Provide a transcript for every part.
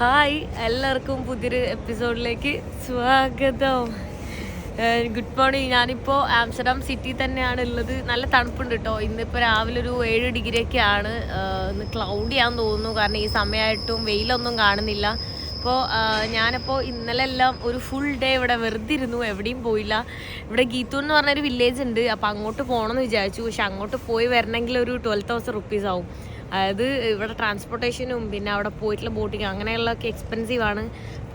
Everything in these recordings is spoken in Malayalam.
ഹായ് എല്ലാവർക്കും പുതിയൊരു എപ്പിസോഡിലേക്ക് സ്വാഗതം. ഗുഡ് മോർണിംഗ് ഞാനിപ്പോൾ ആംസ്റ്റർഡാം സിറ്റി തന്നെയാണ് ഉള്ളത്. നല്ല തണുപ്പുണ്ട് കേട്ടോ ഇന്നിപ്പോൾ രാവിലെ ഒരു ഏഴ് ഡിഗ്രി ഒക്കെ ആണ് ഇന്ന് ക്ലൗഡി ആണെന്ന് തോന്നുന്നു. കാരണം ഈ സമയമായിട്ടും വെയിലൊന്നും കാണുന്നില്ല. അപ്പോൾ ഞാനപ്പോൾ ഇന്നലെ എല്ലാം ഒരു ഫുൾ ഡേ ഇവിടെ വെറുതെ ഇരുന്നു. എവിടെയും പോയില്ല. ഇവിടെ ഗീത്തൂർ എന്ന് പറഞ്ഞൊരു വില്ലേജ് ഉണ്ട്. അപ്പോൾ അങ്ങോട്ട് പോകണമെന്ന് വിചാരിച്ചു. പക്ഷെ അങ്ങോട്ട് പോയി വരണമെങ്കിൽ ഒരു ട്വൽവ് തൗസൻഡ് റുപ്പീസ് ആവും. അതായത് ഇവിടെ ട്രാൻസ്പോർട്ടേഷനും പിന്നെ അവിടെ പോയിട്ടുള്ള ബോട്ടിങ് അങ്ങനെയുള്ളതൊക്കെ എക്സ്പെൻസീവ് ആണ്.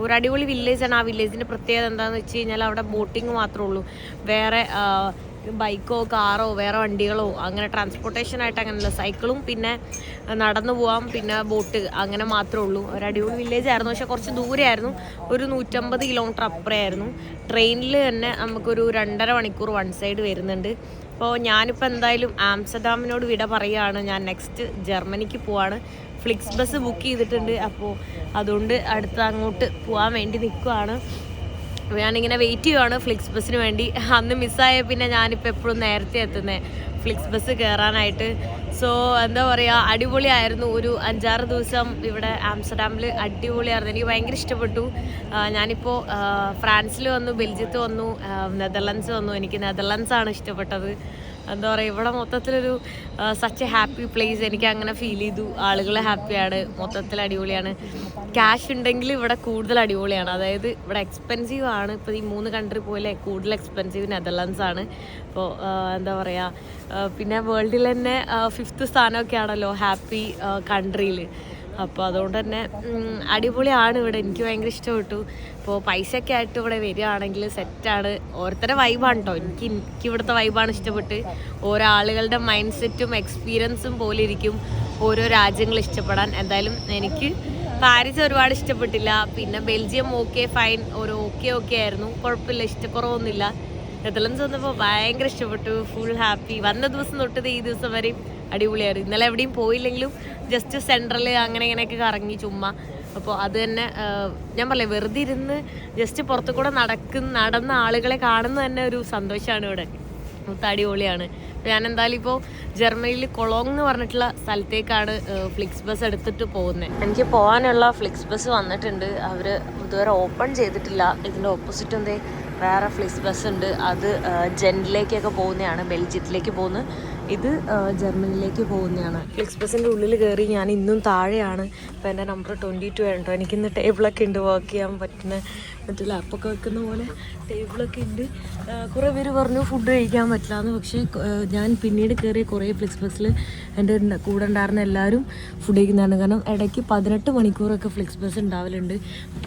ഒരു അടിപൊളി വില്ലേജാണ് ആ വില്ലേജിന്റെ പ്രത്യേകത എന്താണെന്ന് വെച്ച് കഴിഞ്ഞാൽ അവിടെ ബോട്ടിങ് മാത്രമേ ഉള്ളൂ. വേറെ ബൈക്കോ കാറോ വേറെ വണ്ടികളോ അങ്ങനെ ട്രാൻസ്പോർട്ടേഷൻ ആയിട്ട് അങ്ങനെയല്ല. സൈക്കിളും പിന്നെ നടന്നു പോവാം. പിന്നെ ബോട്ട് അങ്ങനെ മാത്രമേ ഉള്ളൂ. ഒരു അടിപൊളി വില്ലേജ് ആയിരുന്നു. പക്ഷെ കുറച്ച് ദൂരെയായിരുന്നു. ഒരു നൂറ്റമ്പത് കിലോമീറ്റർ അപ്പുറമായിരുന്നു ട്രെയിനിൽ തന്നെ നമുക്കൊരു രണ്ടര മണിക്കൂർ വൺ സൈഡ് വരുന്നുണ്ട്. അപ്പോൾ ഞാനിപ്പോൾ എന്തായാലും ആംസ്റ്റർഡാമിനോട് വിട പറയുകയാണ്. ഞാൻ നെക്സ്റ്റ് ജർമ്മനിക്ക് പോവാണ്. ഫ്ലിക്സ് ബസ് ബുക്ക് ചെയ്തിട്ടുണ്ട്. അപ്പോൾ അതുകൊണ്ട് അടുത്ത് അങ്ങോട്ട് പോകാൻ വേണ്ടി നിൽക്കുവാണ്. ഞാനിങ്ങനെ വെയിറ്റ് ചെയ്യുവാണ് ഫ്ലിക്സ് ബസ്സിന് വേണ്ടി. അന്ന് മിസ്സായ പിന്നെ ഞാനിപ്പോൾ എപ്പോഴും നേരത്തെ എത്തുന്നത് ഫ്ലിക്സ് ബസ് കയറാനായിട്ട് സോ എന്താ പറയുക അടിപൊളിയായിരുന്നു. ഒരു അഞ്ചാറ് ദിവസം ഇവിടെ ആംസ്റ്റർഡാമിൽ അടിപൊളിയായിരുന്നു. എനിക്ക് ഭയങ്കര ഇഷ്ടപ്പെട്ടു. ഞാനിപ്പോൾ ഫ്രാൻസിൽ വന്നു ബെൽജിയത്ത് വന്നു നെതർലൻഡ്സ് വന്നു. എനിക്ക് നെതർലൻഡ്സാണ് ഇഷ്ടപ്പെട്ടത്. എന്താ പറയുക ഇവിടെ മൊത്തത്തിലൊരു സച്ച് എ ഹാപ്പി പ്ലേസ് എനിക്ക് അങ്ങനെ ഫീൽ ചെയ്തു. ആളുകൾ ഹാപ്പിയാണ് മൊത്തത്തിൽ അടിപൊളിയാണ്. ക്യാഷ് ഉണ്ടെങ്കിൽ ഇവിടെ കൂടുതൽ അടിപൊളിയാണ്. അതായത് ഇവിടെ എക്സ്പെൻസീവ് ആണ്. ഇപ്പോൾ ഈ മൂന്ന് കൺട്രി പോലെ കൂടുതൽ എക്സ്പെൻസീവ് നെതർലാൻഡ്സ് ആണ്. അപ്പോൾ എന്താ പറയുക പിന്നെ വേൾഡിൽ തന്നെ ഫിഫ്ത്ത് സ്ഥാനമൊക്കെ ആണല്ലോ ഹാപ്പി കൺട്രിയിൽ അപ്പോൾ അതുകൊണ്ട് തന്നെ അടിപൊളിയാണ് ഇവിടെ. എനിക്ക് ഭയങ്കര ഇഷ്ടപ്പെട്ടു. ഇപ്പോൾ പൈസയൊക്കെ ആയിട്ട് ഇവിടെ വരികയാണെങ്കിൽ സെറ്റാണ് ഓരോരുത്തരുടെ വൈബാണ് കേട്ടോ എനിക്ക് എനിക്ക് ഇവിടുത്തെ വൈബാണ് ഇഷ്ടപ്പെട്ട്. ഓരോ ആളുകളുടെ മൈൻഡ് സെറ്റും എക്സ്പീരിയൻസും പോലെ ഇരിക്കും ഓരോ രാജ്യങ്ങൾ ഇഷ്ടപ്പെടാൻ. എന്തായാലും എനിക്ക് പാരീസ് ഒരുപാട് ഇഷ്ടപ്പെട്ടില്ല. പിന്നെ ബെൽജിയം ഓക്കെ ഫൈൻ ഒരു ഓക്കെ ഓക്കെ ആയിരുന്നു. കുഴപ്പമില്ല ഇഷ്ടക്കുറവൊന്നുമില്ല. നെതർലൻഡ്സ് വന്നപ്പോൾ ഭയങ്കര ഇഷ്ടപ്പെട്ടു. ഫുൾ ഹാപ്പി വന്ന ദിവസം തൊട്ടത് ഈ ദിവസം വരെയും അടിപൊളിയായിരുന്നു. ഇന്നലെ എവിടെയും പോയില്ലെങ്കിലും ജസ്റ്റ് സെൻട്രൽ അങ്ങനെ ഇങ്ങനെയൊക്കെ കറങ്ങി ചുമ്മാ. അപ്പോൾ അത് തന്നെ ഞാൻ പറയാം വെറുതെ ഇരുന്ന് ജസ്റ്റ് പുറത്തു കൂടെ നടക്കുന്ന നടന്ന ആളുകളെ കാണുന്ന തന്നെ ഒരു സന്തോഷമാണ് ഇവിടെ. മൊത്തം അടിപൊളിയാണ്. ഞാൻ എന്തായാലും ഇപ്പോൾ ജർമ്മനിയിൽ കൊളോങ് എന്ന് പറഞ്ഞിട്ടുള്ള സ്ഥലത്തേക്കാണ് ഫ്ലിക്സ് ബസ് എടുത്തിട്ട് പോകുന്നത് എനിക്ക് പോകാനുള്ള ഫ്ലിക്സ് ബസ് വന്നിട്ടുണ്ട്. അവർ ഇതുവരെ ഓപ്പൺ ചെയ്തിട്ടില്ല. ഇതിന്റെ ഓപ്പോസിറ്റ് എന്തേ? വേറെ ഫ്ലിക്സ് ബസ് ഉണ്ട്. അത് ജെൻഡിലേക്കൊക്കെ പോകുന്നതാണ്. ബെൽജിയത്തിലേക്ക് പോകുന്നു ഇത് ജർമ്മനിയിലേക്ക് പോകുന്നതാണ്. ഫ്ലിക്സ് ബസ്സിന്റെ ഉള്ളിൽ കയറി ഞാൻ ഇന്നും താഴെയാണ്. അപ്പോൾ എന്റെ നമ്പർ ട്വന്റി ടു കേട്ടോ എനിക്കിന്ന് ടേബിളൊക്കെ ഉണ്ട് വർക്ക് ചെയ്യാൻ പറ്റുന്ന മറ്റേ ലാപ്പൊക്കെ വെക്കുന്ന പോലെ ടേബിളൊക്കെ ഉണ്ട്. കുറേ പേര് പറഞ്ഞു ഫുഡ് കഴിക്കാൻ പറ്റില്ല എന്ന് പക്ഷേ ഞാൻ പിന്നീട് കയറിയ കുറേ ഫ്ലിക്സ് ബസ്സിൽ എന്റെ കൂടെ ഉണ്ടായിരുന്ന എല്ലാവരും ഫുഡ് കഴിക്കുന്നതാണ്. കാരണം ഇടയ്ക്ക് പതിനെട്ട് മണിക്കൂറൊക്കെ ഫ്ലിക്സ് ബസ് ഉണ്ടാവലുണ്ട്.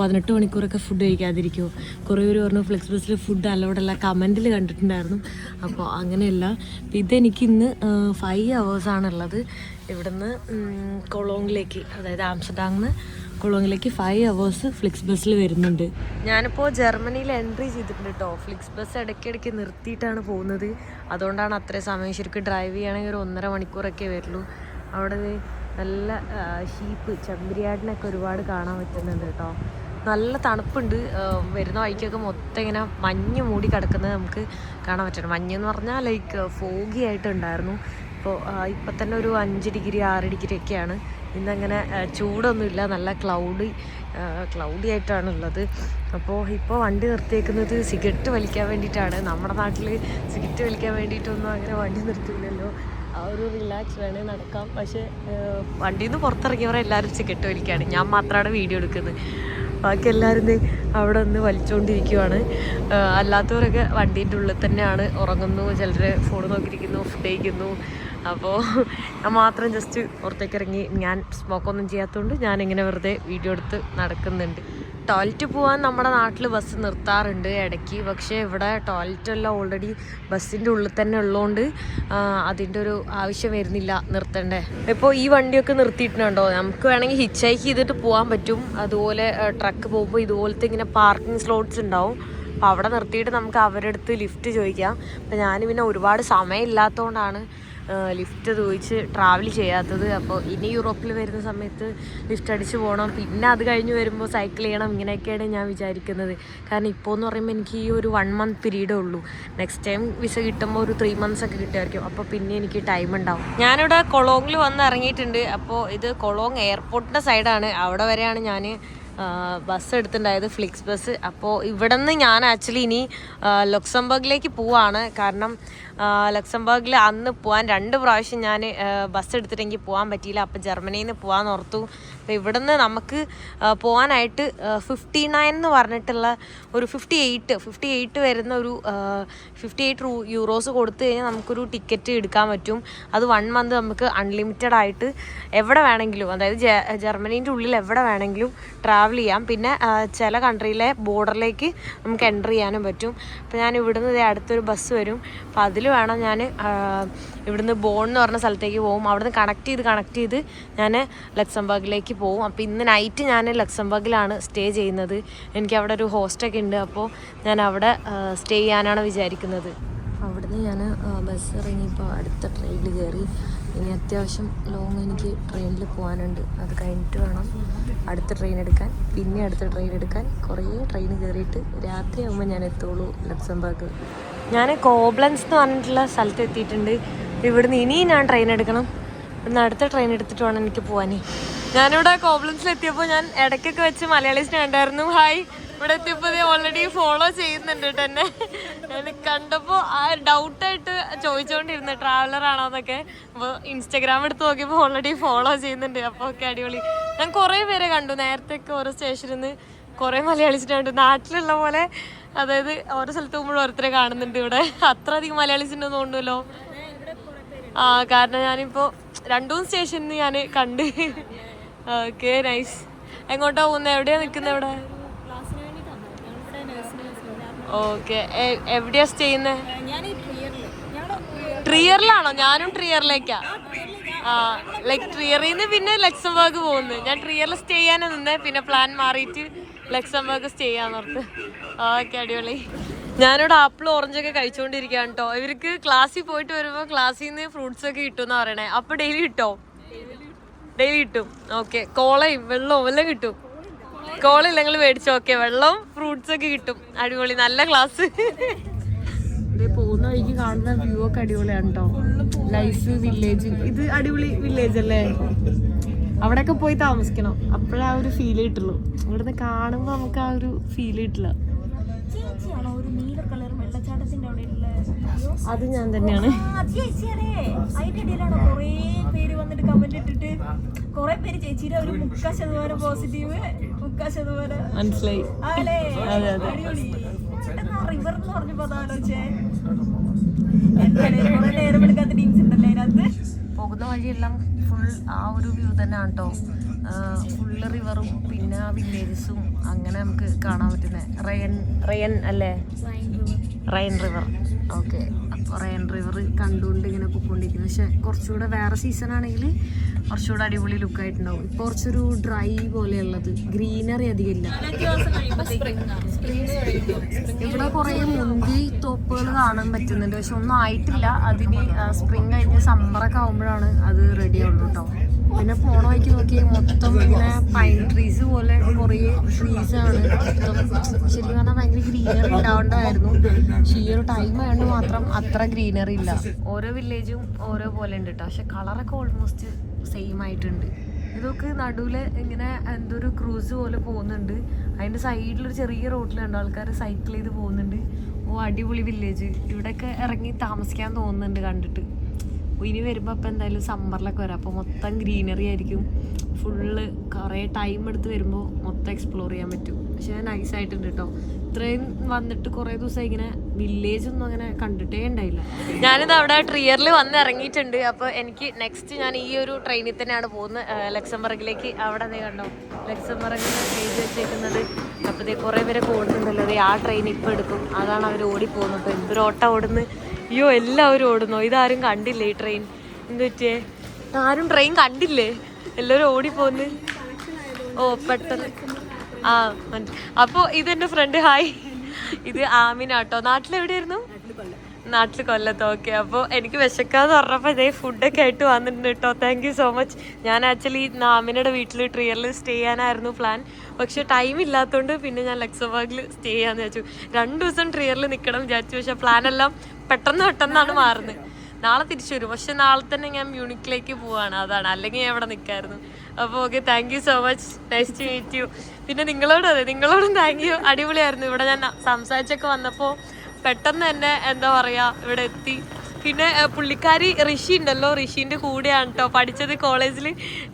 പതിനെട്ട് മണിക്കൂറൊക്കെ ഫുഡ് കഴിക്കാതിരിക്കുമോ കുറേ പേര് പറഞ്ഞു ഫ്ലിക്സ് ബസ്സിൽ ഫുഡ് അലോഡല്ല കമന്റിൽ കണ്ടിട്ടുണ്ടായിരുന്നു. അപ്പോൾ അങ്ങനെയല്ല. ഇതെനിക്കിന്ന് ഫൈവ് അവേഴ്സാണുള്ളത് ഇവിടുന്ന് കൊളോങ്ങിലേക്ക് അതായത് ആംസ്റ്റർഡാമിന്ന് കൊളോങ്ങിലേക്ക് ഫൈവ് അവേഴ്സ് ഫ്ലിക്സ് ബസ്സിൽ വരുന്നുണ്ട്. ഞാനിപ്പോൾ ജർമ്മനിയിൽ എൻട്രി ചെയ്തിട്ടുണ്ട് കേട്ടോ ഫ്ലിക്സ് ബസ് ഇടയ്ക്കിടയ്ക്ക് നിർത്തിയിട്ടാണ് പോകുന്നത്. അതുകൊണ്ടാണ് അത്രയും സമയം. ശരിക്കും ഡ്രൈവ് ചെയ്യുകയാണെങ്കിൽ ഒരു ഒന്നര മണിക്കൂറൊക്കെ വരുള്ളൂ. അവിടെ നല്ല ഷീപ്പ് ചെമ്പരിയാടിനൊക്കെ ഒരുപാട് കാണാൻ പറ്റുന്നുണ്ട് കേട്ടോ നല്ല തണുപ്പുണ്ട്. വരുന്ന വഴിക്കൊക്കെ മൊത്തം ഇങ്ങനെ മഞ്ഞ് മൂടി കിടക്കുന്നത് നമുക്ക് കാണാൻ പറ്റണം മഞ്ഞ് എന്ന് പറഞ്ഞാൽ ലൈക്ക് ഫോഗി ആയിട്ടുണ്ടായിരുന്നു. ഇപ്പോൾ ഇപ്പം തന്നെ ഒരു അഞ്ച് ഡിഗ്രി ആറ് ഡിഗ്രി ഒക്കെയാണ്. ഇന്നങ്ങനെ ചൂടൊന്നുമില്ല. നല്ല ക്ലൗഡി ക്ലൗഡി ആയിട്ടാണ് ഉള്ളത് അപ്പോൾ ഇപ്പോൾ വണ്ടി നിർത്തിയേക്കുന്നത് സിഗരറ്റ് വലിക്കാൻ വേണ്ടിയിട്ടാണ്. നമ്മുടെ നാട്ടിൽ സിഗരറ്റ് വലിക്കാൻ വേണ്ടിയിട്ടൊന്നും അങ്ങനെ വണ്ടി നിർത്തില്ലല്ലോ ആ ഒരു റിലാക്സ് വേണേൽ നടക്കാം. പക്ഷേ വണ്ടിയിൽ നിന്ന് പുറത്തിറങ്ങിയവരെ എല്ലാവരും സിഗരറ്റ് വലിക്കുകയാണ് ഞാൻ മാത്രമാണ് വീഡിയോ എടുക്കുന്നത്. ബാക്കി എല്ലാവരും അവിടെ നിന്ന് വലിച്ചുകൊണ്ടിരിക്കുവാണ് അല്ലാത്തവരൊക്കെ വണ്ടീന്റെ ഉള്ളിൽ തന്നെയാണ്. ഉറങ്ങുന്നു ചിലർ ഫോൺ നോക്കിയിരിക്കുന്നു ഫുഡ് കഴിക്കുന്നു അപ്പോൾ ഞാൻ മാത്രം ജസ്റ്റ് പുറത്തേക്ക് ഇറങ്ങി ഞാൻ സ്മോക്കൊന്നും ചെയ്യാത്തതുകൊണ്ട് ഞാനിങ്ങനെ വെറുതെ വീഡിയോ എടുത്ത് നടക്കുന്നുണ്ട്. ടോയ്ലറ്റ് പോകാൻ നമ്മുടെ നാട്ടിൽ ബസ് നിർത്താറുണ്ട് ഇടയ്ക്ക്. പക്ഷേ ഇവിടെ ടോയ്ലറ്റ് എല്ലാം ഓൾറെഡി ബസ്സിന്റെ ഉള്ളിൽ തന്നെ ഉള്ളതുകൊണ്ട് അതിന്റെ ഒരു ആവശ്യം വരുന്നില്ല നിർത്തണ്ടേ. ഇപ്പോൾ ഈ വണ്ടിയൊക്കെ നിർത്തിയിട്ടുണ്ടോ? നമുക്ക് വേണമെങ്കിൽ ഹിച്ച് ഹൈക്ക് ചെയ്തിട്ട് പോകാൻ പറ്റും. അതുപോലെ ട്രക്ക് പോകുമ്പോൾ ഇതുപോലത്തെ ഇങ്ങനെ പാർക്കിംഗ് സ്ലോട്ട്സ് ഉണ്ടാവും. അപ്പോൾ അവിടെ നിർത്തിയിട്ട് നമുക്ക് അവരുടെ അടുത്ത് ലിഫ്റ്റ് ചോദിക്കാം. അപ്പോൾ ഞാൻ പിന്നെ ഒരുപാട് സമയം ഇല്ലാത്തതുകൊണ്ടാണ് ലിഫ്റ്റ് ചോദിച്ച് ട്രാവൽ ചെയ്യാത്തത്. അപ്പോൾ ഇനി യൂറോപ്പിൽ വരുന്ന സമയത്ത് ലിഫ്റ്റ് അടിച്ച് പോകണം പിന്നെ അത് കഴിഞ്ഞ് വരുമ്പോൾ സൈക്കിൾ ചെയ്യണം. ഇങ്ങനെയൊക്കെയാണ് ഞാൻ വിചാരിക്കുന്നത്. കാരണം ഇപ്പോൾ എന്ന് പറയുമ്പോൾ എനിക്ക് ഈ ഒരു വൺ മന്ത് പീരീഡേ ഉള്ളൂ. നെക്സ്റ്റ് ടൈം വിസ കിട്ടുമ്പോൾ ഒരു ത്രീ മന്ത്സ് ഒക്കെ കിട്ടുമായിരിക്കും. അപ്പോൾ പിന്നെ എനിക്ക് ടൈം ഉണ്ടാവും. ഞാനിവിടെ കൊളോങ്ങിൽ വന്ന് ഇറങ്ങിയിട്ടുണ്ട്. അപ്പോൾ ഇത് കൊളോങ് എയർപോർട്ടിന്റെ സൈഡാണ് അവിടെ വരെയാണ് ഞാൻ ബസ് എടുത്തിട്ടുണ്ടായത് ഫ്ലിക്സ് ബസ് അപ്പോൾ ഇവിടെ നിന്ന് ഞാൻ ആക്ച്വലി ഇനി ലക്സംബർഗിലേക്ക് പോവാണ്. കാരണം ലക്സംബർഗിൽ അന്ന് പോകാൻ രണ്ട് പ്രാവശ്യം ഞാൻ ബസ് എടുത്തിട്ടെങ്കിൽ പോകാൻ പറ്റിയില്ല. അപ്പോൾ ജർമ്മനിയിൽ നിന്ന് പോകാൻ ഓർത്തു. അപ്പോൾ ഇവിടെ നിന്ന് നമുക്ക് പോകാനായിട്ട് ഫിഫ്റ്റി നയൻ എന്ന് പറഞ്ഞിട്ടുള്ള ഒരു ഫിഫ്റ്റി എയ്റ്റ് ഫിഫ്റ്റി എയ്റ്റ് വരുന്ന ഒരു ഫിഫ്റ്റി എയ്റ്റ് യൂറോസ് കൊടുത്തു കഴിഞ്ഞാൽ നമുക്കൊരു ടിക്കറ്റ് എടുക്കാൻ പറ്റും. അത് വൺ മന്ത് നമുക്ക് അൺലിമിറ്റഡ് ആയിട്ട് എവിടെ വേണമെങ്കിലും അതായത് ജർമ്മനീന്റെ ഉള്ളിൽ എവിടെ വേണമെങ്കിലും ട്രാവൽ ചെയ്യാം. പിന്നെ ചില കൺട്രിയിലെ ബോർഡറിലേക്ക് നമുക്ക് എന്റർ ചെയ്യാനും പറ്റും. അപ്പോൾ ഞാൻ ഇവിടുന്ന് അടുത്തൊരു ബസ് വരും. അപ്പോൾ അതിൽ വേണം ഞാൻ ഇവിടുന്ന് ബോൺ എന്ന് പറഞ്ഞ സ്ഥലത്തേക്ക് പോകും അവിടുന്ന് കണക്ട് ചെയ്ത് കണക്ട് ചെയ്ത് ഞാൻ ലക്സംബർഗിലേക്ക് പോകും അപ്പോൾ ഇന്ന് നൈറ്റ് ഞാൻ ലക്സംബർഗിലാണ് സ്റ്റേ ചെയ്യുന്നത്. എനിക്ക് അവിടെ ഒരു ഹോസ്റ്റൊക്കെ ഉണ്ട്. അപ്പോൾ ഞാൻ അവിടെ സ്റ്റേ ചെയ്യാനാണ് വിചാരിക്കുന്നത്. അവിടുന്ന് ഞാൻ ബസ് ഇറങ്ങിയപ്പോൾ അടുത്ത ട്രെയിനിൽ കയറി. ഇനി അത്യാവശ്യം ലോങ് എനിക്ക് ട്രെയിനിൽ പോകാനുണ്ട് അത് കഴിഞ്ഞിട്ട് വേണം അടുത്ത ട്രെയിൻ എടുക്കാൻ. പിന്നെ അടുത്ത ട്രെയിൻ എടുക്കാൻ. കുറേ ട്രെയിൻ കയറിയിട്ട് രാത്രിയാകുമ്പോൾ ഞാൻ എത്തുള്ളൂ ലക്സംബർഗ്. ഞാൻ കോബ്ലൻസ് എന്ന് പറഞ്ഞിട്ടുള്ള സ്ഥലത്ത് എത്തിയിട്ടുണ്ട്. ഇവിടുന്ന് ഇനിയും ഞാൻ ട്രെയിൻ എടുക്കണം. ഇവിടുന്ന് അടുത്ത ട്രെയിൻ എടുത്തിട്ട് വേണം എനിക്ക് പോകാൻ ഞാനിവിടെ കോബ്ലൻസിൽ എത്തിയപ്പോൾ ഞാൻ ഇടയ്ക്കൊക്കെ വെച്ച് മലയാളീസിനെ കണ്ടായിരുന്നു ഹായ് ഇവിടെ എത്തിയപ്പോൾ ഓൾറെഡി ഫോളോ ചെയ്യുന്നുണ്ട് കേട്ടോ എന്നെ. എനിക്ക് കണ്ടപ്പോൾ ആ ഡൗട്ടായിട്ട് ചോദിച്ചുകൊണ്ടിരുന്നു ട്രാവലർ ആണോ എന്നൊക്കെ അപ്പോൾ ഇൻസ്റ്റാഗ്രാം എടുത്ത് നോക്കിയപ്പോൾ ഓൾറെഡി ഫോളോ ചെയ്യുന്നുണ്ട്. അപ്പോൾ ഒക്കെ അടിപൊളി. ഞാൻ കുറേ പേരെ കണ്ടു. നേരത്തെയൊക്കെ ഓരോ സ്റ്റേഷനിൽ നിന്ന് കുറേ മലയാളീസിനെ കണ്ടു നാട്ടിലുള്ള പോലെ അതായത് ഓരോ സ്ഥലത്ത് പോകുമ്പോഴും ഓരോരുത്തരെ കാണുന്നുണ്ട് ഇവിടെ. അത്ര അധികം മലയാളീസിന്റെ തോന്നുമല്ലോ ആ കാരണം ഞാനിപ്പോ രണ്ടു മൂന്ന് സ്റ്റേഷനിൽ ഞാൻ കണ്ട്. ഓക്കെ നൈസ് എങ്ങോട്ടാ പോകുന്നത് എവിടെയാ നിൽക്കുന്നത് ഇവിടെ? ഓക്കെ എവിടെയാ സ്റ്റേ ചെയ്യുന്നത് ട്രിയറിലാണോ ഞാനും ട്രിയറിലേക്കാ ആ ലൈക് ട്രിയറിൽ നിന്ന് പിന്നെ ലക്സംബർഗ് പോകുന്നു. ഞാൻ ട്രിയറിൽ സ്റ്റേ ചെയ്യാനാണ് നിന്നേ. പിന്നെ പ്ലാൻ മാറിയിട്ട് ലക്സംബർഗ് സ്റ്റേ ചെയ്യാന്നോർത്ത് ഓക്കെ അടിപൊളി. ഞാനിവിടെ ആപ്പിൾ ഓറഞ്ചൊക്കെ കഴിച്ചുകൊണ്ടിരിക്കുകയാണ് കേട്ടോ ഇവർക്ക് ക്ലാസ്സിൽ പോയിട്ട് വരുമ്പോൾ ക്ലാസ്സിൽ നിന്ന് ഫ്രൂട്ട്സ് ഒക്കെ കിട്ടും എന്ന് പറയണേ. അപ്പോൾ ഡെയിലി കിട്ടോ? ഡെയിലി കിട്ടും. ഓക്കെ കോളയും വെള്ളവും എല്ലാം കിട്ടും. കോള നിങ്ങൾ മേടിച്ചു? ഓക്കെ വെള്ളവും ഫ്രൂട്ട്സ് ഒക്കെ കിട്ടും. അടിപൊളി. നല്ല ക്ലാസ് പോകുന്ന വഴിക്ക് കാണുന്ന വ്യൂ ഒക്കെ അടിപൊളിയാണ് കേട്ടോ ലൈഫ് വില്ലേജ് ഇത് അടിപൊളി വില്ലേജ് അല്ലേ? അവിടെയൊക്കെ പോയി താമസിക്കണം. അപ്പോഴേ ആ ഒരു ഫീൽ കിട്ടുള്ളൂ. ഇവിടുന്ന് കാണുമ്പോൾ നമുക്ക് ആ ഒരു ഫീൽ കിട്ടില്ല. അത് ഞാൻ തന്നെയാണ്. മനസ്സിലായി. അതെ, അതെ. റിവർ എന്ന് നേരം എടുക്കാത്ത ടീംസ് ഉണ്ടല്ലേ അതിനകത്ത് പോകുന്ന വഴിയെല്ലാം ഫുൾ ആ ഒരു വ്യൂ തന്നെയാണ് കേട്ടോ ഫുള്ള് റിവറും പിന്നെ വില്ലേജസും അങ്ങനെ നമുക്ക് കാണാൻ പറ്റുന്നത് റയൻ റയൻ അല്ലേ? റയൻ റിവർ ഓക്കെ അപ്പോൾ റയൻ റിവർ കണ്ടുകൊണ്ട് ഇങ്ങനെ പോയിക്കൊണ്ടിരിക്കുന്നത് പക്ഷെ കുറച്ചുകൂടെ വേറെ സീസൺ ആണെങ്കിൽ കുറച്ചുകൂടെ അടിപൊളി ലുക്ക് ആയിട്ടുണ്ടാവും ഇപ്പൊ കുറച്ചൊരു ഡ്രൈ പോലെയുള്ളത്. ഗ്രീനറി അധികം ഇല്ല. ഇവിടെ കുറെ മുന്തി തോപ്പുകൾ കാണാൻ പറ്റുന്നുണ്ട്. പക്ഷെ ഒന്നും ആയിട്ടില്ല. അതിന് സ്പ്രിങ് കഴിഞ്ഞ് സമ്മറൊക്കെ ആവുമ്പോഴാണ് അത് റെഡി ആവുള്ളൂ കേട്ടോ പിന്നെ പോണ വഴിക്ക് നോക്കി മൊത്തം ഇങ്ങനെ പൈൻ ട്രീസ് പോലെ കുറേ ട്രീസ് ആണ്. മൊത്തം ശരിക്കും പറഞ്ഞാൽ ഭയങ്കര ഗ്രീനറി ഉണ്ടാവേണ്ടതായിരുന്നു പക്ഷെ ഈ ഒരു ടൈം ആയതുകൊണ്ട് മാത്രം അത്ര ഗ്രീനറി ഇല്ല. ഓരോ വില്ലേജും ഓരോ പോലെ ഉണ്ട് കേട്ടോ പക്ഷെ കളറൊക്കെ ഓൾമോസ്റ്റ് സെയിം ആയിട്ടുണ്ട്. ഇതൊക്കെ നടുവിൽ ഇങ്ങനെ എന്തോ ഒരു ക്രൂസ് പോലെ പോകുന്നുണ്ട്. അതിന്റെ സൈഡിലൊരു ചെറിയ റോഡിലുണ്ട് ആൾക്കാർ സൈക്കിൾ ചെയ്ത് പോകുന്നുണ്ട്. ഓ അടിപൊളി വില്ലേജ് ഇവിടെയൊക്കെ ഇറങ്ങി താമസിക്കാൻ തോന്നുന്നുണ്ട് കണ്ടിട്ട്. ഇനി വരുമ്പോൾ അപ്പോൾ എന്തായാലും സമ്മറിലൊക്കെ വരാം. അപ്പോൾ മൊത്തം ഗ്രീനറി ആയിരിക്കും. ഫുള്ള് കുറേ ടൈം എടുത്ത് വരുമ്പോൾ മൊത്തം എക്സ്പ്ലോർ ചെയ്യാൻ പറ്റും. പക്ഷേ നൈസ് ആയിട്ടുണ്ട് കേട്ടോ ഇത്രയും വന്നിട്ട് കുറേ ദിവസം ഇങ്ങനെ വില്ലേജ് ഒന്നും അങ്ങനെ കണ്ടിട്ടേ ഉണ്ടായില്ല. ഞാനിത് അവിടെ ട്രിയറിൽ വന്ന് ഇറങ്ങിയിട്ടുണ്ട്. അപ്പോൾ എനിക്ക് നെക്സ്റ്റ് ഞാൻ ഈ ഒരു ട്രെയിനിൽ തന്നെയാണ് പോകുന്നത്. ലക്സംബർഗിലേക്ക്. അവിടെ നീ കണ്ടോ? ലക്സംബർഗിൽ എഴുതി വെച്ചേക്കുന്നത്. അപ്പോൾ ദേ കുറേ പേരെ ഓടുന്നുണ്ടല്ലോ ആ ട്രെയിൻ ഇപ്പോൾ എടുക്കും. അതാണ് അവർ ഓടിപ്പോകുന്നത്. എന്തൊരു ഓട്ടം ഓടുന്നു. അയ്യോ എല്ലാവരും ഓടുന്നു. ഇതാരും കണ്ടില്ലേ ഈ ട്രെയിൻ എന്ത് പറ്റിയേ? ആരും ട്രെയിൻ കണ്ടില്ലേ? എല്ലാവരും ഓടിപ്പോന്ന്. ഓ പെട്ടെന്ന്. ആ അപ്പോൾ അപ്പൊ ഇതെന്റെ ഫ്രണ്ട് ഹായ് ഇത് ആമിന കേട്ടോ. നാട്ടിലെവിടെയായിരുന്നു? നാട്ടിൽ കൊല്ലത്ത്. ഓക്കെ അപ്പോൾ എനിക്ക് വിശക്കാന്ന് പറഞ്ഞപ്പോൾ ഇതേ ഫുഡൊക്കെ ആയിട്ട് വന്നിട്ടുണ്ട് കേട്ടോ. താങ്ക് യു സോ മച്ച് ഞാൻ ആക്ച്വലി നാമിനയുടെ വീട്ടിൽ ട്രിയറിൽ സ്റ്റേ ചെയ്യാനായിരുന്നു പ്ലാൻ പക്ഷേ ടൈം ഇല്ലാത്തതുകൊണ്ട് പിന്നെ ഞാൻ ലക്സംബർഗിൽ സ്റ്റേ ചെയ്യാന്ന് വിചാരിച്ചു. രണ്ട് ദിവസം ട്രിയറിൽ നിൽക്കണം വിചാരിച്ചു. പക്ഷേ പ്ലാനെല്ലാം പെട്ടെന്ന് പെട്ടെന്നാണ് മാറുന്നത്. നാളെ തിരിച്ചു വരും. പക്ഷെ നാളെ തന്നെ ഞാൻ മ്യൂണിക്കിലേക്ക് പോവാണ്. അതാണ്. അല്ലെങ്കിൽ ഞാൻ ഇവിടെ നിൽക്കായിരുന്നു അപ്പോൾ okay thank you so much nice to meet you പിന്നെ നിങ്ങളോട് അതെ നിങ്ങളോടും താങ്ക് യു അടിപൊളിയായിരുന്നു. ഇവിടെ ഞാൻ സംസാരിച്ചൊക്കെ വന്നപ്പോൾ പെട്ടെന്ന് തന്നെ എന്താ പറയുക ഇവിടെ എത്തി. പിന്നെ പുള്ളിക്കാരി ഋഷി ഉണ്ടല്ലോ. ഋഷിന്റെ കൂടെയാണ് കേട്ടോ പഠിച്ചത് കോളേജിൽ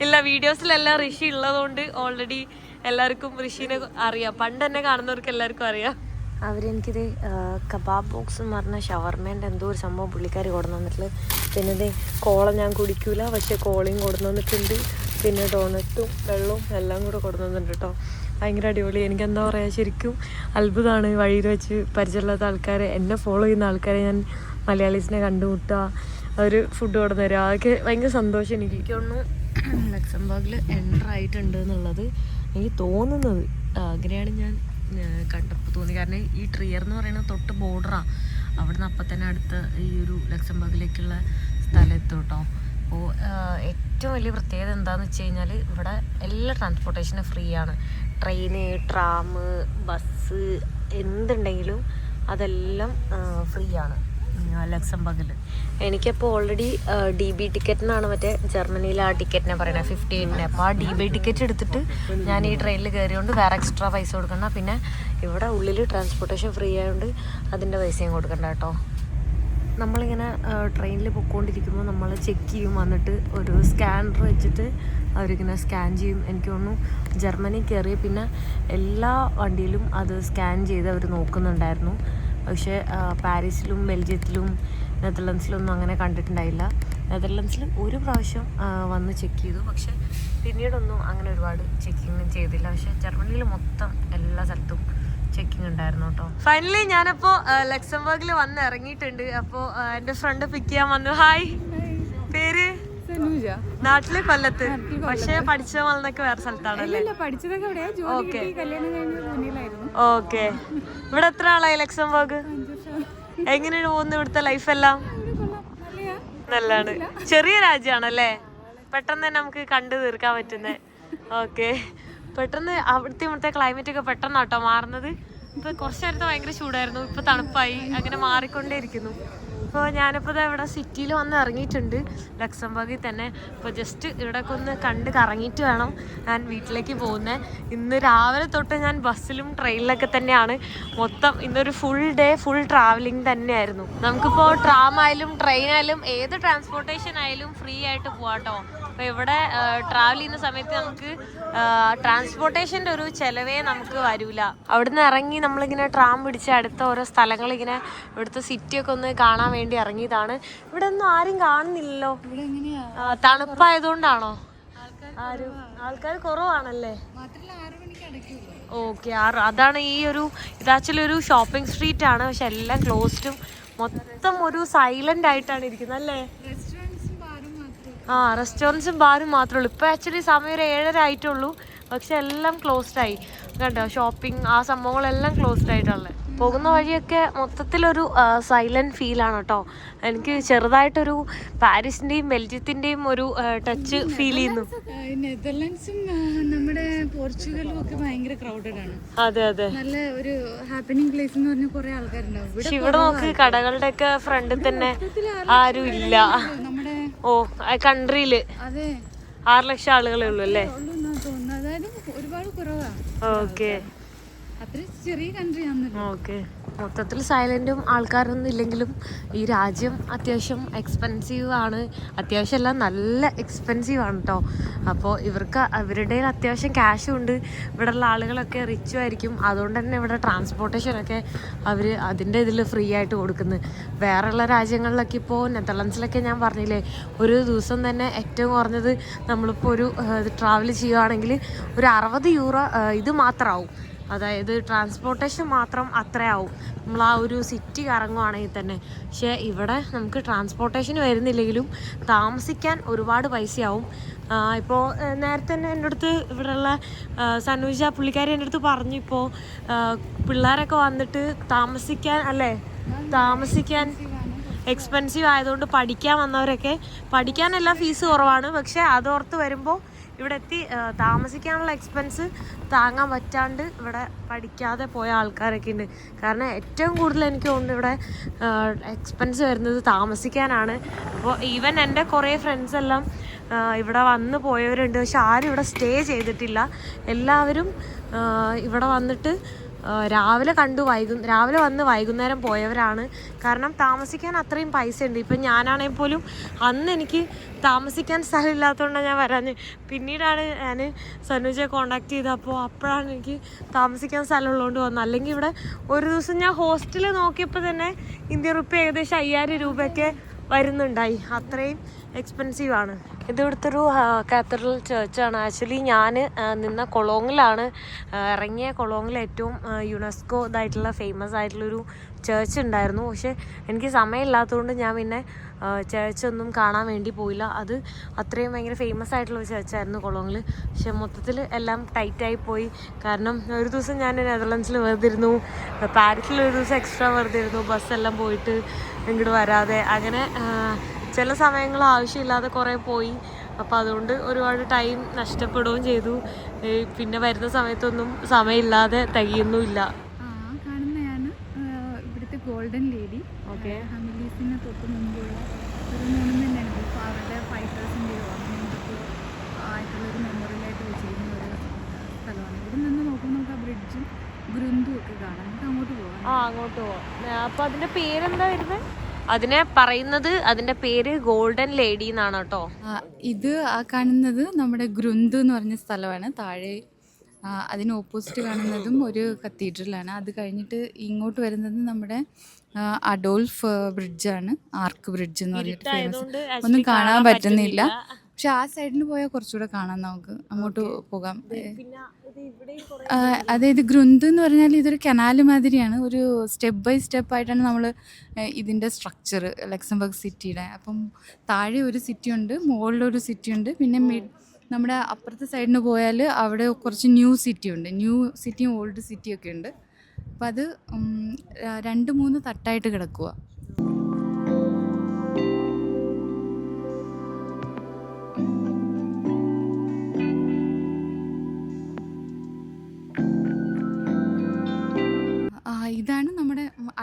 ഇല്ല വീഡിയോസിലെല്ലാം ഋഷി ഉള്ളതുകൊണ്ട് ഓൾറെഡി എല്ലാവർക്കും ഋഷിനെ അറിയാം. പണ്ട് തന്നെ കാണുന്നവർക്ക് എല്ലാവർക്കും അറിയാം. അവരെനിക്കിത് കബാബ് ബോക്സ് എന്ന് പറഞ്ഞ ഷവർമേന്റെ എന്തോ ഒരു സംഭവം പുള്ളിക്കാരി കൊടുന്നു വന്നിട്ടുള്ളത്. പിന്നെ ഇത് കോള ഞാൻ കുടിക്കൂല പക്ഷേ കോളയും കൊടുന്നു വന്നിട്ടുണ്ട്. പിന്നെ ഡോണറ്റും വെള്ളവും എല്ലാം കൂടെ കൊടുന്നു വന്നിട്ടുണ്ട് കേട്ടോ. ഭയങ്കര അടിപൊളി. എനിക്ക് എന്താ പറയുക ശരിക്കും അത്ഭുതമാണ് വഴിയിൽ വെച്ച് പരിചയമില്ലാത്ത ആൾക്കാരെ. എന്നെ ഫോളോ ചെയ്യുന്ന ആൾക്കാരെ ഞാൻ മലയാളീസിനെ കണ്ടുമുട്ടുക അവർ ഫുഡ് കൊടുന്നു തരിക. അതൊക്കെ ഭയങ്കര സന്തോഷം എനിക്ക്. തോന്നുന്നു ലക്സംബർഗിൽ എന്റർ ആയിട്ടുണ്ട് എന്നുള്ളത് എനിക്ക് തോന്നുന്നത്. അങ്ങനെയാണ് ഞാൻ കണ്ടപ്പോൾ തോന്നി. കാരണം ഈ ട്രിയർ എന്ന് പറയുന്നത് തൊട്ട് ബോർഡറാണ് അവിടെ നിന്ന് അപ്പം തന്നെ അടുത്ത ഈ ഒരു ലക്സംബർഗിലേക്കുള്ള സ്ഥലത്ത് കേട്ടോ അപ്പോൾ ഏറ്റവും വലിയ പ്രത്യേകത എന്താണെന്ന് വെച്ച് കഴിഞ്ഞാൽ ഇവിടെ എല്ലാ ട്രാൻസ്പോർട്ടേഷനും ഫ്രീ ആണ്. ട്രെയിന് ട്രാം ബസ് എന്തുണ്ടെങ്കിലും അതെല്ലാം ഫ്രീ ആണ്. എനിക്കപ്പോൾ ഓൾറെഡി ഡി ബി ടിക്കറ്റ് എന്നാണ് മറ്റേ ജർമ്മനിയിലെ ആ ടിക്കറ്റിനെ പറയുന്നത് ഫിഫ്റ്റീനെ അപ്പോൾ ആ ഡി ബി ടിക്കറ്റ് എടുത്തിട്ട് ഞാൻ ഈ ട്രെയിനിൽ കയറിയോണ്ട് വേറെ എക്സ്ട്രാ പൈസ കൊടുക്കണ്ട. പിന്നെ ഇവിടെ ഉള്ളിൽ ട്രാൻസ്പോർട്ടേഷൻ ഫ്രീ ആയതുകൊണ്ട് അതിന്റെ പൈസയും കൊടുക്കണ്ട കേട്ടോ. നമ്മളിങ്ങനെ ട്രെയിനിൽ പൊയ്ക്കൊണ്ടിരിക്കുമ്പോൾ നമ്മൾ ചെക്ക് ചെയ്യും. വന്നിട്ട് ഒരു സ്കാനർ വെച്ചിട്ട് അവരിങ്ങനെ സ്കാൻ ചെയ്യും. എനിക്ക് തോന്നുന്നു ജർമ്മനി കയറിയ പിന്നെ എല്ലാ വണ്ടിയിലും അത് സ്കാൻ ചെയ്ത് അവർ നോക്കുന്നുണ്ടായിരുന്നു. പക്ഷേ പാരീസിലും ബെൽജിയത്തിലും നെതർലൻഡ്സിലൊന്നും അങ്ങനെ കണ്ടിട്ടുണ്ടായില്ല. നെതർലൻഡ്സിൽ ഒരു പ്രാവശ്യം വന്ന് ചെക്ക് ചെയ്തു. പക്ഷെ പിന്നീടൊന്നും അങ്ങനെ ഒരുപാട് ചെക്കിങ് ചെയ്തില്ല. പക്ഷെ ജർമ്മനിയിൽ മൊത്തം എല്ലാ സ്ഥലത്തും ചെക്കിംഗ് ഉണ്ടായിരുന്നു കേട്ടോ. ഫൈനലി ഞാനപ്പോ ലക്സംബർഗിൽ വന്ന് ഇറങ്ങിയിട്ടുണ്ട്. അപ്പോ എന്റെ ഫ്രണ്ട് പിക്ക് ചെയ്യാൻ വന്നു. ഹായ് പേര്? നാട്ടിൽ കൊല്ലത്ത്. പക്ഷെ പഠിച്ച വളർന്നൊക്കെ വേറെ സ്ഥലത്താണല്ലേ? ഓക്കെ. ഇവിടെ എത്ര ആളായി ലക്സംബർഗ് എങ്ങനെയാണ് പോകുന്നത് ഇവിടുത്തെ ലൈഫ് എല്ലാം? നല്ലാണ് ചെറിയ രാജ്യമാണല്ലേ? പെട്ടെന്ന് തന്നെ നമുക്ക് കണ്ടു തീർക്കാൻ പറ്റുന്നത് ഓക്കെ. പെട്ടെന്ന് അവിടുത്തെ ഇവിടുത്തെ ക്ലൈമറ്റ് ഒക്കെ പെട്ടെന്നാട്ടോ മാറുന്നത്. ഇപ്പൊ കുറച്ചു നേരത്തെ ഭയങ്കര ചൂടായിരുന്നു. ഇപ്പൊ തണുപ്പായി. അങ്ങനെ മാറിക്കൊണ്ടേയിരിക്കുന്നു. ഇപ്പോൾ ഞാനിപ്പോൾ ഇവിടെ സിറ്റിയിൽ വന്ന് ഇറങ്ങിയിട്ടുണ്ട്. ലക്സംബർഗിൽ തന്നെ. ഇപ്പോൾ ജസ്റ്റ് ഇവിടെയൊക്കെ ഒന്ന് കണ്ട് കറങ്ങിയിട്ട് വേണം ഞാൻ വീട്ടിലേക്ക് പോകുന്നത് ഇന്ന് രാവിലെ തൊട്ട് ഞാൻ ബസ്സിലും ട്രെയിനിലൊക്കെ തന്നെയാണ്. മൊത്തം ഇന്നൊരു ഫുൾ ഡേ ഫുൾ ട്രാവലിംഗ് തന്നെയായിരുന്നു. നമുക്കിപ്പോൾ ട്രാം ആയാലും ട്രെയിൻ ആയാലും ഏത് ട്രാൻസ്പോർട്ടേഷൻ ആയാലും ഫ്രീ ആയിട്ട് പോവാട്ടോ. അപ്പോൾ ഇവിടെ ട്രാവൽ ചെയ്യുന്ന സമയത്ത് നമുക്ക് ട്രാൻസ്പോർട്ടേഷന്റെ ഒരു ചിലവേ നമുക്ക് വരില്ല അവിടുന്ന് ഇറങ്ങി നമ്മളിങ്ങനെ ട്രാം പിടിച്ച് അടുത്ത ഓരോ സ്ഥലങ്ങൾ ഇങ്ങനെ ഇവിടുത്തെ സിറ്റിയൊക്കെ ഒന്ന് കാണാൻ വേണ്ടി ഇറങ്ങിയതാണ്. ഇവിടെ ഒന്നും ആരും കാണുന്നില്ലല്ലോ. തണുപ്പായതുകൊണ്ടാണോ? ആൾക്കാർ കുറവാണല്ലേ? ഓക്കെ ആറ് അതാണ് ഈ ഒരു ഇത് ഒരു ഷോപ്പിംഗ് സ്ട്രീറ്റ് ആണ്. പക്ഷെ എല്ലാം ക്ലോസ്ഡും മൊത്തം ഒരു സൈലന്റ് ആയിട്ടാണ് ഇരിക്കുന്നത് അല്ലേ? ആ റെസ്റ്റോറന്റ്സും ബാറും മാത്രമേ ഉള്ളൂ ഇപ്പോൾ ആക്ച്വലി സമയം ഒരു ഏഴര ആയിട്ടുള്ളൂ. പക്ഷെ എല്ലാം ക്ലോസ്ഡ് ആയി. കണ്ടോ? ഷോപ്പിംഗ് ആ സംഭവങ്ങളെല്ലാം ക്ലോസ്ഡ് ആയിട്ടുള്ളത്. പോകുന്ന വഴിയൊക്കെ മൊത്തത്തിലൊരു സൈലന്റ് ഫീലാണ് കേട്ടോ. എനിക്ക് ചെറുതായിട്ടൊരു പാരീസിന്റെയും ബെൽജിയത്തിന്റെയും ഒരു ടച്ച് ഫീൽ ചെയ്യുന്നു. നെതർലാൻഡ്സും നമ്മുടെ പോർച്ചുഗലും ഒക്കെ ഭയങ്കര ക്രൗഡഡ് ആണ്. അതെ അതെ. നല്ല ഒരു ഹാപ്പനിങ് പ്ലേസ് എന്ന് പറഞ്ഞ കുറെ ആൾക്കാരുണ്ടാവും. ഇവിടെ പക്ഷെ ഇവിടെ നോക്ക് കടകളുടെ ഒക്കെ ഫ്രണ്ടിൽ തന്നെ ആരും ഇല്ല. ഓ കൺട്രിയിൽ. അതെ. ആറ് ലക്ഷം ആളുകളേ ഉള്ളൂ അല്ലേ? ഒരുപാട് കുറവാ. ഓക്കെ അത്ര ചെറിയ കൺട്രി ആണെന്നല്ലോ ഓക്കെ. മൊത്തത്തിൽ സൈലന്റും ആൾക്കാരൊന്നും ഇല്ലെങ്കിലും ഈ രാജ്യം അത്യാവശ്യം എക്സ്പെൻസീവ് ആണ്. അത്യാവശ്യം എല്ലാം നല്ല എക്സ്പെൻസീവ് ആണ് കേട്ടോ അപ്പോൾ ഇവർക്ക് അവരുടെ അത്യാവശ്യം ക്യാഷും ഉണ്ട്. ഇവിടെയുള്ള ആളുകളൊക്കെ റിച്ചും ആയിരിക്കും. അതുകൊണ്ട് തന്നെ ഇവിടെ ട്രാൻസ്പോർട്ടേഷനൊക്കെ അവർ അതിന്റെ ഇതിൽ ഫ്രീ ആയിട്ട് കൊടുക്കുന്നത് വേറെയുള്ള രാജ്യങ്ങളിലൊക്കെ ഇപ്പോൾ നെതർലൻഡ്സിലൊക്കെ ഞാൻ പറഞ്ഞില്ലേ ഒരു ദിവസം തന്നെ ഏറ്റവും കുറഞ്ഞത് നമ്മളിപ്പോൾ ഒരു ട്രാവൽ ചെയ്യുകയാണെങ്കിൽ ഒരു അറുപത് യൂറോ ഇത് മാത്രമാവും അതായത് ട്രാൻസ്പോർട്ടേഷൻ മാത്രം അത്രയാവും. നമ്മൾ ആ ഒരു സിറ്റി കറങ്ങുവാണെങ്കിൽ തന്നെ. പക്ഷേ ഇവിടെ നമുക്ക് ട്രാൻസ്പോർട്ടേഷൻ വരുന്നില്ലെങ്കിലും താമസിക്കാൻ ഒരുപാട് പൈസയാവും. ഇപ്പോൾ നേരത്തെ തന്നെ എന്റെ അടുത്ത് ഇവിടെയുള്ള സനൂജ പുള്ളിക്കാരി എന്റെ അടുത്ത് പറഞ്ഞു ഇപ്പോൾ പിള്ളേരൊക്കെ വന്നിട്ട് താമസിക്കാൻ അല്ലേ? താമസിക്കാൻ എക്സ്പെൻസീവ് ആയതുകൊണ്ട് പഠിക്കാൻ വന്നവരൊക്കെ പഠിക്കാനെല്ലാം ഫീസ് കുറവാണ്. പക്ഷേ അതോർത്ത് വരുമ്പോൾ ഇവിടെ എത്തി താമസിക്കാനുള്ള എക്സ്പെൻസ് താങ്ങാൻ പറ്റാണ്ട് ഇവിടെ പഠിക്കാതെ പോയ ആൾക്കാരൊക്കെ ഉണ്ട്. കാരണം ഏറ്റവും കൂടുതൽ എനിക്ക് തോന്നുന്നു ഇവിടെ എക്സ്പെൻസ് വരുന്നത് താമസിക്കാനാണ്. അപ്പോൾ ഈവൻ എന്റെ കുറേ ഫ്രണ്ട്സ് എല്ലാം ഇവിടെ വന്ന് പോയവരുണ്ട്. പക്ഷെ ആരും ഇവിടെ സ്റ്റേ ചെയ്തിട്ടില്ല. എല്ലാവരും ഇവിടെ വന്നിട്ട് രാവിലെ കണ്ടു വൈകു രാവിലെ വന്ന് വൈകുന്നേരം പോയവരാണ്. കാരണം താമസിക്കാൻ അത്രയും പൈസ ഉണ്ട് ഇപ്പം ഞാനാണെങ്കിൽ പോലും അന്ന് എനിക്ക് താമസിക്കാൻ സ്ഥലമില്ലാത്തതുകൊണ്ടാണ് ഞാൻ വരാഞ്ഞ്. പിന്നീടാണ് ഞാൻ സനുജയെ കോണ്ടാക്ട് ചെയ്തത് അപ്പോൾ അപ്പോഴാണ് എനിക്ക് താമസിക്കാൻ സ്ഥലമുള്ളതുകൊണ്ട് വന്നത്. അല്ലെങ്കിൽ ഇവിടെ ഒരു ദിവസം ഞാൻ ഹോസ്റ്റലിൽ നോക്കിയപ്പോൾ തന്നെ ഇന്ത്യ റുപ്യ ഏകദേശം അയ്യായിരം രൂപയൊക്കെ വരുന്നുണ്ടായി. അത്രയും എക്സ്പെൻസീവ് ആണ്. ഇത് ഇവിടുത്തെ ഒരു കാത്തഡ്രൽ ചേർച്ചാണ് ആക്ച്വലി ഞാൻ നിന്ന കൊളോങ്ങിലാണ് ഇറങ്ങിയ കൊളോങ്ങിൽ ഏറ്റവും യുനെസ്കോ ഇതായിട്ടുള്ള ഫേമസ് ആയിട്ടുള്ളൊരു ചേർച്ച് ഉണ്ടായിരുന്നു. പക്ഷേ എനിക്ക് സമയമില്ലാത്തതുകൊണ്ട് ഞാൻ പിന്നെ ചേർച്ച് ഒന്നും കാണാൻ വേണ്ടി പോയില്ല. അത് അത്രയും ഭയങ്കര ഫേമസ് ആയിട്ടുള്ള ഒരു ചേർച്ചായിരുന്നു കൊളോങ്ങിൽ. പക്ഷെ മൊത്തത്തിൽ എല്ലാം ടൈറ്റായി പോയി. കാരണം ഒരു ദിവസം ഞാൻ നെതർലൻഡ്സിൽ വെറുതെ ഇരുന്നു പാരീസിൽ ഒരു ദിവസം എക്സ്ട്രാ വെറുതെ ഇരുന്നു ബസ്സെല്ലാം പോയിട്ട് ഇങ്ങോട്ട് വരാതെ. അങ്ങനെ ചില സമയങ്ങൾ ആവശ്യമില്ലാതെ കുറേ പോയി. അപ്പോൾ അതുകൊണ്ട് ഒരുപാട് ടൈം നഷ്ടപ്പെടുകയും ചെയ്തു. പിന്നെ വരുന്ന സമയത്തൊന്നും സമയമില്ലാതെ തികയുന്നുമില്ല. ആ കാണുന്നതാണ് ഇവിടുത്തെ ഗോൾഡൻ ലേഡി ഓക്കെ. ഹമിലീസിന് തൊട്ട് മുമ്പുള്ള ഒരു മോണമെന്റ് ഉണ്ട് അപ്പോൾ അവരുടെ ഫൈറ്റേഴ്സിന്റെയോ അങ്ങനെ എന്തൊക്കെയോ ആയിട്ടുള്ളൊരു മെമ്മോറിയലായിട്ട് വെച്ചിരിക്കുന്ന ഒരു സ്ഥലമാണ്. ഇവിടെ നിന്ന് നോക്കുമ്പോൾ നമുക്ക് ആ ബ്രിഡ്ജും ഗ്രന്ഥും ഒക്കെ കാണാം. നമുക്ക് അങ്ങോട്ട് പോകാം. ആ അങ്ങോട്ട് പോവാം. അപ്പോൾ അതിന്റെ പേരെന്താ വരുന്നത്? അതിനെ പറയുന്നത് അതിന്റെ പേര് ഗോൾഡൻ ലേഡി എന്നാണ് കേട്ടോ. ഇത് ആ കാണുന്നത് നമ്മുടെ ഗ്രന്ഥ് എന്ന് പറഞ്ഞ സ്ഥലമാണ്. താഴെ അതിന് ഓപ്പോസിറ്റ് കാണുന്നതും ഒരു കത്തീഡ്രലാണ് അത് കഴിഞ്ഞിട്ട് ഇങ്ങോട്ട് വരുന്നത് നമ്മുടെ അഡോൾഫ് ബ്രിഡ്ജാണ് ആർക്ക് ബ്രിഡ്ജ് എന്ന് പറഞ്ഞിട്ട് ഫേമസ് ഒന്നും കാണാൻ പറ്റുന്നില്ല. പക്ഷെ ആ സൈഡിൽ പോയാൽ കുറച്ചുകൂടെ കാണാം നമുക്ക്. അങ്ങോട്ട് പോകാം. അതായത് ഗ്രന്ഥ് എന്ന് പറഞ്ഞാൽ ഇതൊരു കനാൽ മാതിരിയാണ്. ഒരു സ്റ്റെപ്പ് ബൈ സ്റ്റെപ്പ് ആയിട്ടാണ് നമ്മൾ ഇതിന്റെ സ്ട്രക്ചർ ലക്സംബർഗ് സിറ്റിയുടെ. അപ്പം താഴെ ഒരു സിറ്റി ഉണ്ട് മുകളിലൊരു സിറ്റി ഉണ്ട്. പിന്നെ മിഡ് നമ്മുടെ അപ്പുറത്തെ സൈഡിന് പോയാൽ അവിടെ കുറച്ച് ന്യൂ സിറ്റി ഉണ്ട്. ന്യൂ സിറ്റിയും ഓൾഡ് സിറ്റിയും ഒക്കെ ഉണ്ട്. അപ്പം അത് രണ്ട് മൂന്ന് തട്ടായിട്ട് കിടക്കുക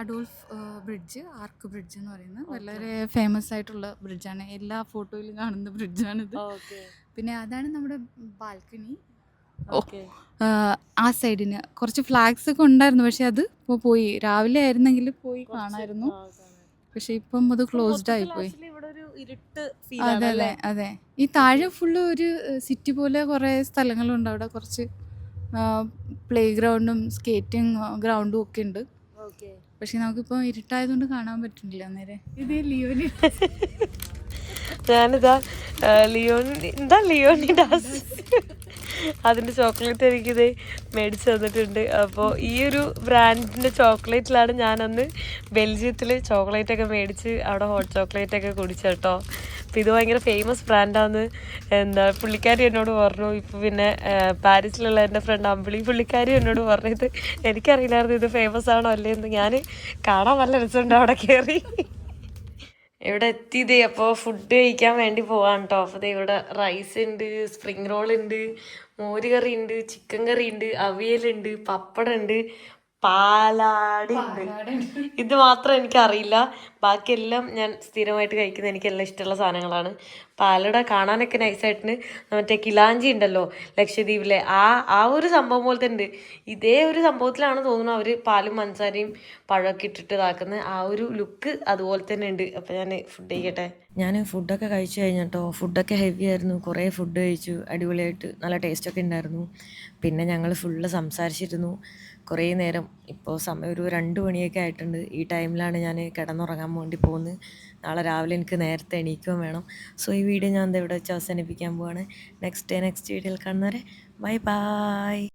അഡോൾഫ് ബ്രിഡ്ജ് ആർക്ക് ബ്രിഡ്ജ് എന്ന് പറയുന്നത്. വളരെ ഫേമസ് ആയിട്ടുള്ള ബ്രിഡ്ജാണ്. എല്ലാ ഫോട്ടോയിലും കാണുന്ന ബ്രിഡ്ജാണിത്. പിന്നെ അതാണ് നമ്മുടെ ബാൽക്കണി. ആ സൈഡിന് കുറച്ച് ഫ്ലാഗ്സ് ഒക്കെ ഉണ്ടായിരുന്നു. പക്ഷെ അത് ഇപ്പോൾ പോയി. രാവിലെ ആയിരുന്നെങ്കിൽ പോയി കാണായിരുന്നു. പക്ഷെ ഇപ്പം അത് ക്ലോസ്ഡ് ആയി പോയി അതെ അതെ അതെ. ഈ താഴെ ഫുള്ള് ഒരു സിറ്റി പോലെ കുറേ സ്ഥലങ്ങളുണ്ട് അവിടെ കുറച്ച് പ്ലേ ഗ്രൗണ്ടും സ്കേറ്റിംഗ് ഗ്രൗണ്ടും ഒക്കെ ഉണ്ട്. ഓക്കെ. പക്ഷെ നമുക്കിപ്പോൾ ഇരുട്ടായതുകൊണ്ട് കാണാൻ പറ്റുന്നില്ല അന്നേരം. ഇത് ലിയോനി ഞാനിതാ ലിയോണി എന്താ ലിയോണിഡാസ് അതിന്റെ ചോക്ലേറ്റ് എനിക്കിത് മേടിച്ച് തന്നിട്ടുണ്ട്. അപ്പോൾ ഈ ഒരു ബ്രാൻഡിന്റെ ചോക്ലേറ്റിലാണ് ഞാനന്ന് ബെൽജിയത്തിൽ ചോക്ലേറ്റൊക്കെ മേടിച്ച് അവിടെ ഹോട്ട് ചോക്ലേറ്റൊക്കെ കുടിച്ചു കേട്ടോ. അപ്പോൾ ഇത് ഭയങ്കര ഫേമസ് ബ്രാൻഡാന്ന് എന്താ പുള്ളിക്കാരി എന്നോട് പറഞ്ഞു. ഇപ്പോൾ പിന്നെ പാരീസിലുള്ള എന്റെ ഫ്രണ്ട് അമ്പിളി പുള്ളിക്കാരി എന്നോട് പറഞ്ഞത് എനിക്കറിയില്ലായിരുന്നു ഇത് ഫേമസ് ആണോ അല്ലേ? എന്ന് ഞാൻ കാണാൻ നല്ല രസമുണ്ട് അവിടെ കയറി ഇവിടെ എത്തിയതേ അപ്പോൾ ഫുഡ് കഴിക്കാൻ വേണ്ടി പോവാണ് കേട്ടോ അപ്പോൾ ഇവിടെ റൈസ് ഉണ്ട് സ്പ്രിങ് റോൾ ഉണ്ട് മോര് കറി ഉണ്ട് ചിക്കൻ കറി ഉണ്ട് അവിയലുണ്ട് പപ്പടം ഉണ്ട്. പാലാടി. ഇത് മാത്രം എനിക്കറിയില്ല. ബാക്കിയെല്ലാം ഞാൻ സ്ഥിരമായിട്ട് കഴിക്കുന്ന എനിക്കെല്ലാം ഇഷ്ടമുള്ള സാധനങ്ങളാണ്. പാലട കാണാനൊക്കെ നൈസായിട്ടുണ്ട് മറ്റേ കിലാഞ്ചി ഉണ്ടല്ലോ ലക്ഷദ്വീപിലെ. ആ ആ ഒരു സംഭവം പോലത്തെ ഉണ്ട്. ഇതേ ഒരു സംഭവത്തിലാണ് തോന്നുന്നു അവർ പാലും പഞ്ചസാരയും പഴമൊക്കെ ഇട്ടിട്ട് ഇതാക്കുന്നത് ആ ഒരു ലുക്ക് അതുപോലെ തന്നെ ഉണ്ട്. അപ്പം ഞാൻ ഫുഡ് കഴിക്കട്ടെ. ഞാൻ ഫുഡൊക്കെ കഴിച്ചു കഴിഞ്ഞിട്ടോ ഫുഡൊക്കെ ഹെവി ആയിരുന്നു. കുറേ ഫുഡ് കഴിച്ചു അടിപൊളിയായിട്ട് നല്ല ടേസ്റ്റൊക്കെ ഉണ്ടായിരുന്നു. പിന്നെ ഞങ്ങൾ ഫുള്ള് സംസാരിച്ചിരുന്നു. കുറേ നേരം ഇപ്പോൾ സമയം ഒരു രണ്ട് മണിയൊക്കെ ആയിട്ടുണ്ട്. ഈ ടൈമിലാണ് ഞാൻ കിടന്നുറങ്ങാൻ വേണ്ടി പോകുന്നത്. നാളെ രാവിലെ എനിക്ക് നേരത്തെ എണീക്കുകയും വേണം. സോ ഈ വീഡിയോ ഞാൻ ഇവിടെ വെച്ച് അവസാനിപ്പിക്കാൻ പോവാണ്. നെക്സ്റ്റ് ഡേ നെക്സ്റ്റ് വീഡിയോയിൽ കാണുന്നവരെ ബൈ ബൈ